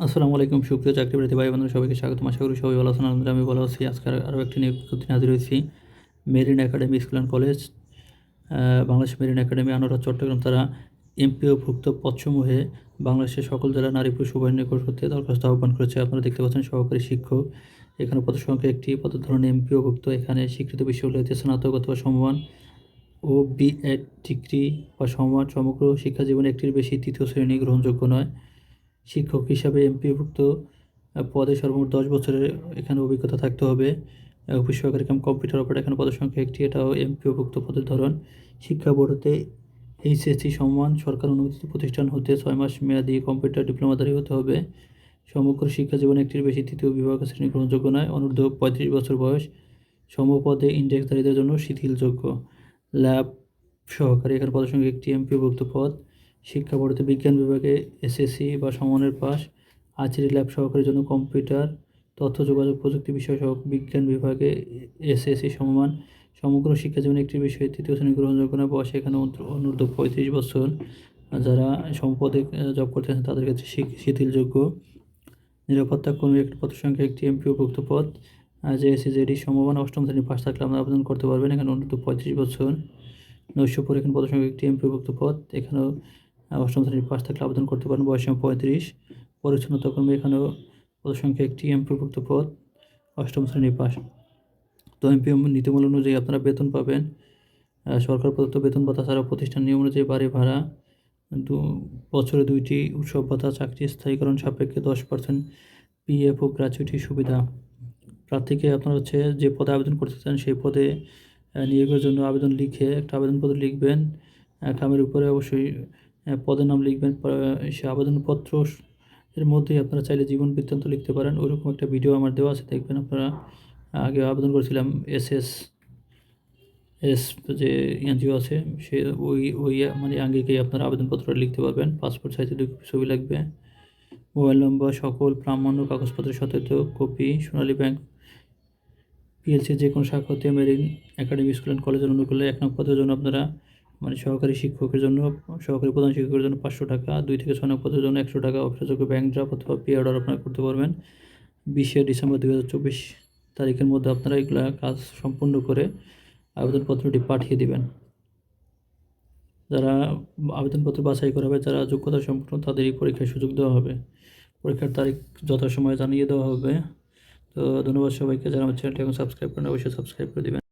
আসসালামু আলাইকুম, সুপ্রিয় চাকরি প্রার্থী ভাই বন্ধুরা সবাইকে স্বাগতম। আশা করি সবাই ভালো আছেন আমি ভালো আছি। আজকে আরও একটি নিয়োগ বিজ্ঞপ্তি হাজির হয়েছি। Marine academy school and college Bangladesh marine academy Anwara Chittagong. তারা এমপিওভুক্ত পদসমূহে বাংলাদেশের সকল জেলা নারী পুরুষ উভয় নিয়োগ করতে দরখাস্ত আহ্বান করেছে। আপনারা দেখতে পাচ্ছেন, সহকারী শিক্ষক। এখানে পদ সংখ্যা একটি পদের ধরনের এমপিওভুক্ত। এখানে স্বীকৃত বিশ্ববিদ্যালয়তে স্নাতক অথবা সমমান ও বিএড ডিগ্রি বা সমান সমগ্র শিক্ষা জীবনে একটির বেশি তৃতীয় শ্রেণি গ্রহণযোগ্য নয়। শিক্ষক হিসাবে এমপিভুক্ত পদে সর্বমোট দশ বছরের এখানে অভিজ্ঞতা থাকতে হবে। অফিস সহকারী কাম কম্পিউটার অপারেটর এখানে পদের সংখ্যা একটি, এটাও এমপিওভুক্ত পদের ধরন। শিক্ষা বোর্ডতে এইচএসসি সম্মান সরকার অনুমোদিত প্রতিষ্ঠান হতে ছয় মাস মেয়াদি কম্পিউটার ডিপ্লোমাধারী হতে হবে। সমগ্র শিক্ষা জীবনে একটির বেশি তৃতীয় বিভাগ শ্রেণি গ্রহণযোগ্য নয়। অনূর্ধ্ব পঁয়ত্রিশ বছর বয়স। সমপদে ইন্ডেক্সধারীদের জন্য শিথিলযোগ্য। ল্যাব সহকারী এখানে পদের সংখ্যা একটি এমপিওভুক্ত পদ। শিক্ষা বোর্ডে বিজ্ঞান বিভাগে এসএসসি বা সমানের পাস আচারি ল্যাব সহকারীর জন্য কম্পিউটার, তথ্য, যোগাযোগ, প্রযুক্তি বিষয় সহ বিজ্ঞান বিভাগে এসএসসি সমমান। সমগ্র শিক্ষা জীবনে একটি বিষয়ে তৃতীয় শ্রেণি গ্রহণযোগ্য না বয়স এখানে অনূর্ধ্ব পঁয়ত্রিশ বছর। যারা সম্পদে জব করতেছেন তাদের কাছে শিথিলযোগ্য। নিরাপত্তা কর্মী একটি পদ সংখ্যা একটি এমপিওভুক্ত পদ। যে এসএসএডি সমমান অষ্টম শ্রেণি পাশ থাকলে আপনারা আবেদন করতে পারবেন এখানে অনূর্ধ্ব পঁয়ত্রিশ বছর। নৈশপুর এখানে পদ সংখ্যা একটি এমপিভুক্ত পদ। এখানেও অষ্টম শ্রেণির পাশ থাকলে আবেদন করতে পারেন। বয়স পঁয়ত্রিশ। পরিচ্ছন্নতা কর্মী এখানেও পদ সংখ্যা একটি এমপিভুক্ত পদ। অষ্টম শ্রেণির পাশ। তো এমপি নীতিমূল অনুযায়ী আপনারা বেতন পাবেন। সরকার প্রদত্ত বেতন ভাতা ছাড়া প্রতিষ্ঠান নিয়ম অনুযায়ী বাড়ি ভাড়া। দু, বছরে দুইটি উৎসব ভাতা, চাকরি স্থায়ীকরণ সাপেক্ষে দশ পার্সেন্ট পিএফ ও গ্র্যাচুইটি সুবিধা। প্রার্থীকে আপনারা হচ্ছে যে পদে আবেদন করতে চান, সেই পদে নিয়োগের জন্য আবেদন লিখে একটা আবেদনপত্র লিখবেন। খামের উপরে অবশ্যই পদের নাম লিখবেন সে আবেদনপত্র এর মধ্যেই আপনারা চাইলে জীবন বৃত্তান্ত লিখতে পারেন। ওইরকম একটা ভিডিও আমার দেওয়া আছে, দেখবেন আপনারা। আগে আবেদন করেছিলাম এস এস এস যে এনজিও আছে, সে ওই ওই মানে আঙ্গিকেই আপনারা আবেদনপত্র লিখতে পারবেন। পাসপোর্ট সাইজের ছবি লাগবে। মোবাইল নম্বর সকল, প্রামাণ্য কাগজপত্রের সত্যায়িত কপি সোনালী ব্যাংক পিএলসি যে কোনো শাখা হতে মেরিন একাডেমি স্কুল অ্যান্ড কলেজের অনুকূলে এক নং পদের জন্য আপনারা মানে সহকারী শিক্ষকের জন্য, সহকারী প্রধান শিক্ষকের জন্য পাঁচশো টাকা, দুই থেকে ছয় পদের জন্য একশো টাকা, অফিসযোগ্য ব্যাংক ড্রাফট অথবা পে অর্ডার আপনারা করতে পারবেন। বিশে ডিসেম্বর দু হাজার চব্বিশ তারিখের মধ্যে আপনারা এগুলা কাজ সম্পূর্ণ করে আবেদনপত্রটি পাঠিয়ে দিবেন। যারা আবেদনপত্র বাছাই করা হবে, যারা যোগ্যতা সম্পূর্ণ তাদেরই পরীক্ষার সুযোগ দেওয়া হবে। পরীক্ষার তারিখ যথাসময়ে জানিয়ে দেওয়া হবে। তো ধন্যবাদ সবাইকে, যারা আমার চ্যানেলটি এখন সাবস্ক্রাইব করেন অবশ্যই সাবস্ক্রাইব করে দিবেন।